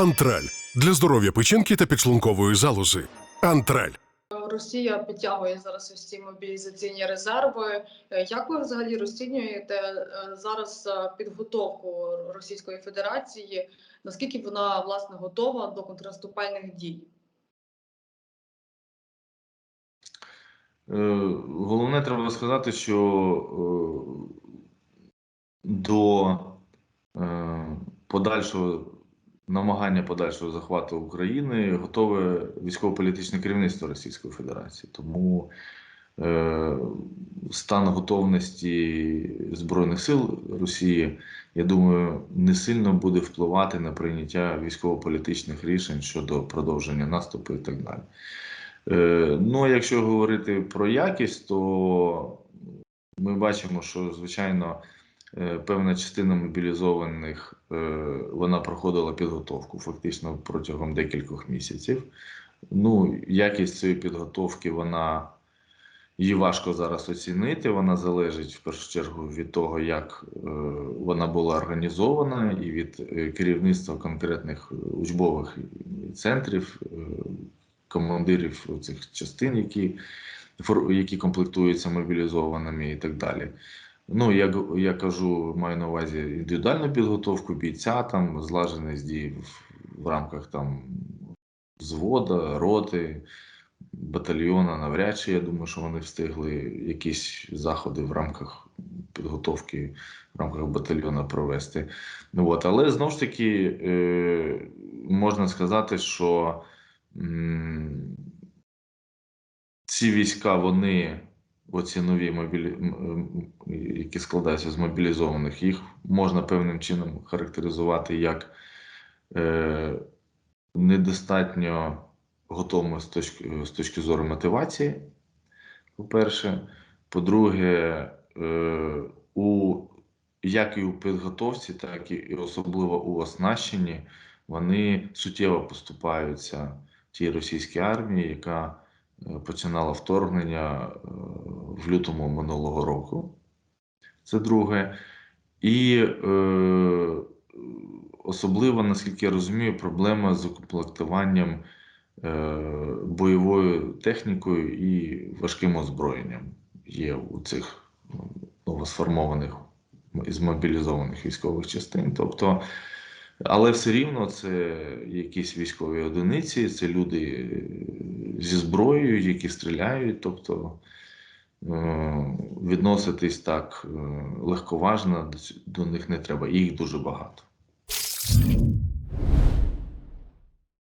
Антраль для здоров'я печінки та підшлункової залози. Антраль. Росія підтягує зараз ось ці мобілізаційні резерви. Е, Як ви взагалі розцінюєте е, зараз е, підготовку Російської Федерації? Наскільки вона власне готова до контрнаступальних дій? Головне, треба сказати, що до подальшого намагання подальшого захвату України готове військово-політичне керівництво Російської Федерації. Тому е, стан готовності Збройних сил Росії, я думаю, не сильно буде впливати на прийняття військово-політичних рішень щодо продовження наступу і так далі. Е, Ну, якщо говорити про якість, то ми бачимо, що звичайно певна частина мобілізованих е, вона проходила підготовку фактично протягом декількох місяців. Ну, якість цієї підготовки, вона її важко зараз оцінити. Вона залежить в першу чергу від того, як е, вона була організована, і від е, керівництва конкретних учбових центрів. е, командирів цих частин, які, які комплектуються мобілізованими і так далі. Ну, як я кажу, маю на увазі індивідуальну підготовку бійця, там злаженість дій в, рамках там взвода, роти, батальйона. Навряд чи я думаю, що вони встигли якісь заходи в рамках підготовки в рамках батальйона провести. Ну, от, але знову ж таки е, можна сказати, що М, Ці війська, вони, оці нові мобілі... які складаються з мобілізованих, їх можна певним чином характеризувати як е, недостатньо готовими з точки, з точки зору мотивації. По-перше, по-друге, е, у як і у підготовці, так і особливо у оснащенні, вони суттєво поступаються тій російській армії, яка починала вторгнення е, в лютому минулого року. Це друге. І е, особливо, наскільки я розумію, проблема з укомплектуванням е, бойовою технікою і важким озброєнням є у цих ну, новосформованих і змобілізованих військових частин. Тобто, але все рівно це якісь військові одиниці, це люди е, зі зброєю, які стріляють. Тобто е, відноситись так е, легковажно до них не треба. Їх дуже багато.